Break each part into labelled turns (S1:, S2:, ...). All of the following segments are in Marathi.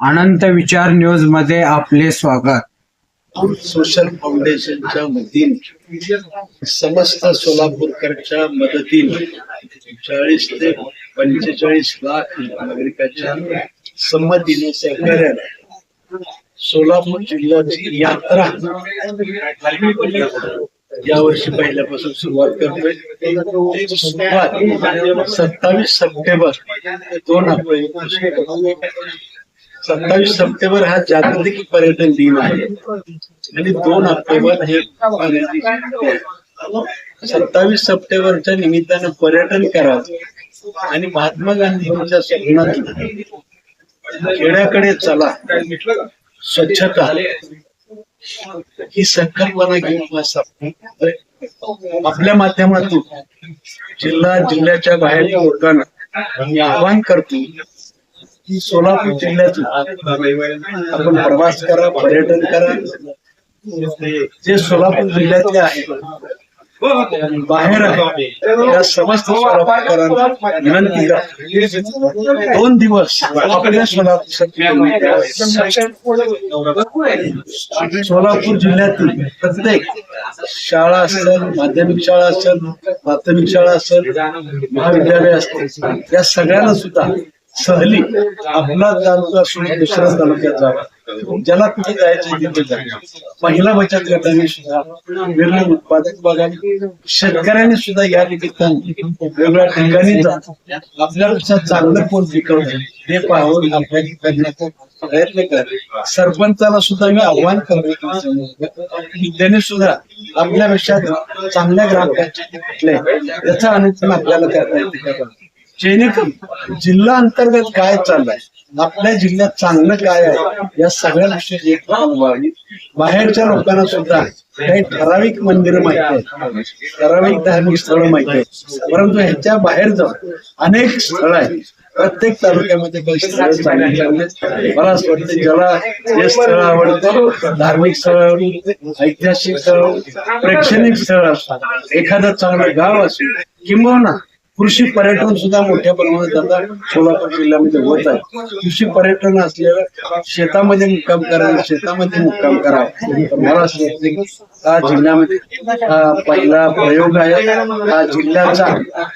S1: अनंत विचार न्यूजमध्ये आपले स्वागत.
S2: सोशल फाउंडेशनच्या वतीने समस्त सोलापूरकरच्या मदतीने चाळीस ते पंचेचाळीस लाख नागरिकांच्या संमतीने सहकार्याने सोलापूर जिल्ह्याची यात्रा यावर्षी पहिल्यापासून सुरुवात करतोय. सुरुवात सत्तावीस सप्टेंबर दोन हजार सत्तावीस सप्टेंबर हा जागतिक पर्यटन दिन आहे. आणि दोन ऑक्टोबर हे सत्तावीस सप्टेंबरच्या निमित्तानं पर्यटन करावं आणि महात्मा गांधींच्या स्वप्नातून खेड्याकडे चला. स्वच्छता. ही संकल्पना घेऊन आपल्या माध्यमातून जिल्हा जिल्ह्याच्या बाहेर लोकांना मी आवाहन करतो की सोलापूर जिल्ह्यातून आपण प्रवास करा पर्यटन करा. जे सोलापूर जिल्ह्यातले आहेत बाहेर आहे समस्त सोलापूरकरांना विनंती करा. दोन दिवस आपल्या सोलापूर सोलापूर जिल्ह्यातील प्रत्येक शाळा असेल माध्यमिक शाळा असेल प्राथमिक शाळा असेल महाविद्यालय असतील या सगळ्यांना सुद्धा सहली आपला तालुका सोडून दुसऱ्या तालुक्यात जावा ज्याला कुठे जायचं तिथे जा. महिला बचत गटाने सुद्धा वेगवेगळे उत्पादक भागाने शेतकऱ्यांनी सुद्धा या निमित्ताने वेगवेगळ्या ठिकाणी जा. आपल्यापेक्षा चांगलं कोण पिकवलं हे पाहून आपल्या करण्याचा प्रयत्न करा सरपंचाला सुद्धा मी आव्हान करतो त्याने सुद्धा आपल्यापेक्षा चांगल्या ग्राहकांचे कुठले याचा अनुकूल आपल्याला करता येते जेणेकरून जिल्हा अंतर्गत काय चाललंय? आपल्या जिल्ह्यात चांगलं काय आहे? या सगळ्या गोष्टी एक व्हावी बाहेरच्या लोकांना सुद्धा काही ठराविक मंदिरं माहिती आहेत. ठराविक धार्मिक स्थळं माहिती आहेत. परंतु ह्याच्या बाहेर जाऊन अनेक स्थळं आहेत. प्रत्येक तालुक्यामध्ये काही स्थळ चांगली मला असं वाटतं ज्याला जे स्थळ आवडतं धार्मिक स्थळ ऐतिहासिक स्थळ प्रेक्षणिक स्थळ असतात एखादं चांगलं गाव असेल किंबहुना कृषी पर्यटन सुद्धा मोठ्या प्रमाणात आता सोलापूर जिल्ह्यामध्ये होत आहे. कृषी पर्यटन असल्यावर शेतामध्ये मुक्काम करा शेतामध्ये मुक्काम करावं मला असं वाटतं की हा जिल्ह्यामध्ये हा पहिला प्रयोग आहे. हा जिल्ह्याचा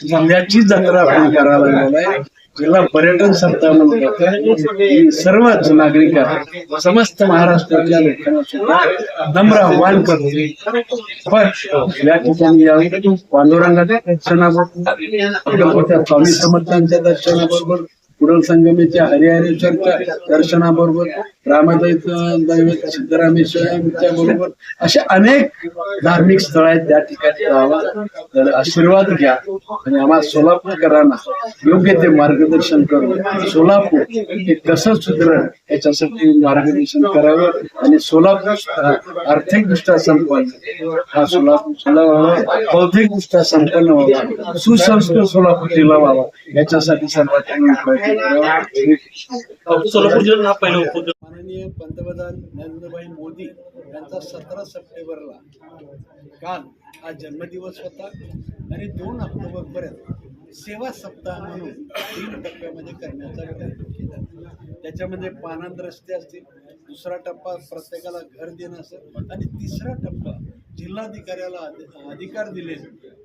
S2: जिल्ह्याची जत्रा आपण करायला लागलेला आहे. जिल्हा पर्यटन सप्ताह म्हणून सर्वच नागरिक समस्त महाराष्ट्रातल्या लोकांना सुद्धा नम्र आव्हान करतो पण या ठिकाणी यावे पांडुरंगाच्या दर्शनाबरोबर मोठ्या स्वामी समर्थांच्या दर्शनाबरोबर कुडल संगमेच्या हरिहरेश्वरच्या दर्शनाबरोबर रामदैत दैवत सिद्धरामेश्वरांच्या बरोबर अशा अनेक धार्मिक स्थळ आहेत त्या ठिकाणी जावा तर आशीर्वाद घ्या आणि आम्हाला सोलापूरकरांना योग्य ते मार्गदर्शन करून सोलापूर हे कसं सुधरण याच्यासाठी मार्गदर्शन करावं आणि सोलापूर आर्थिकदृष्ट्या संपन्न हा सोलापूर जिल्हा व्हावा बौद्धिकदृष्ट्या संपन्न व्हावा सुसंस्कृत सोलापूर जिल्हा व्हावा याच्यासाठी सर्वात प्रयत्न
S3: सोलापूर जिल्ह्यात पहिला उपक्रम
S2: माननीय पंतप्रधान नरेंद्रभाई मोदी यांचा सतरा सप्टेंबरला काल हा जन्मदिवस होता आणि दोन ऑक्टोबर पर्यंत सेवा सप्ताह म्हणून तीन टप्प्यामध्ये करण्याचा प्रयत्न केला. त्याच्यामध्ये पानंद रस्ते असतील दुसरा टप्पा प्रत्येकाला घर देणं असेल आणि तिसरा टप्पा जिल्हाधिकाऱ्याला अधिकार दिले.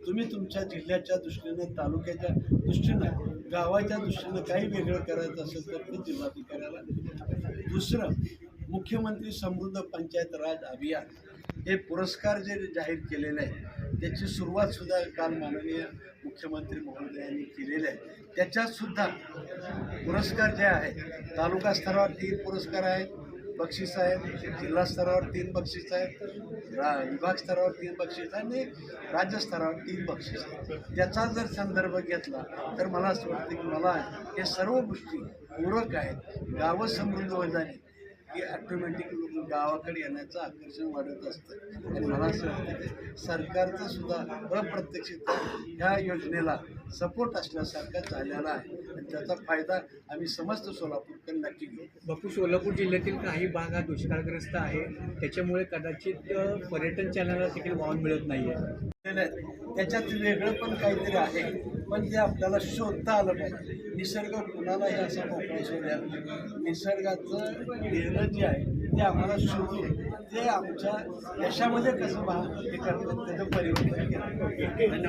S2: तुम्ही तुमच्या जिल्ह्याच्या दृष्टीनं तालुक्याच्या दृष्टीनं गावाच्या दृष्टीनं काही वेगळं करायचं असेल तर ते जिल्हाधिकाऱ्याला दुसरं मुख्यमंत्री समृद्ध पंचायत राज अभियान. हे पुरस्कार जे जाहीर केलेले आहे त्याची सुरुवातसुद्धा काल माननीय मुख्यमंत्री महोदयांनी केलेले आहे. त्याच्यातसुद्धा पुरस्कार जे आहे तालुका स्तरावर तीन पुरस्कार आहेत. बक्षीस आहेत जिल्हा स्तरावर तीन बक्षीस आहेत रा विभाग स्तरावर तीन बक्षीस आणि राज्यस्तरावर तीन बक्षीस आहेत. त्याचा जर संदर्भ घेतला तर मला असं वाटतं की मला हे सर्व गोष्टी पूरक आहेत. गावं समृद्ध होताना की ऑटोमॅटिक लोक गावाकडे येण्याचं आकर्षण वाढत असतं. आणि मला असं वाटतं सरकारचं सुद्धा अप्रत्यक्षित ह्या योजनेला सपोर्ट असल्यासारखा झालेला आहे. आणि त्याचा फायदा आम्ही समस्त सोलापूरकर नक्की घेऊ.
S3: बापू सोलापूर जिल्ह्यातील काही भाग हा दुष्काळग्रस्त आहे. त्याच्यामुळे कदाचित पर्यटन चालनाला देखील वाव मिळत
S2: केलेलं आहे. त्याच्यात वेगळं पण काहीतरी आहे. पण ते आपल्याला शोधता आलं पाहिजे. निसर्ग कुणालाही असा मोकळा सोडल्या निसर्गाचं देणं जे आहे ते आम्हाला शोधून ते आमच्या यशामध्ये कसं भा हे करतात त्याचं परिवर्तन केलं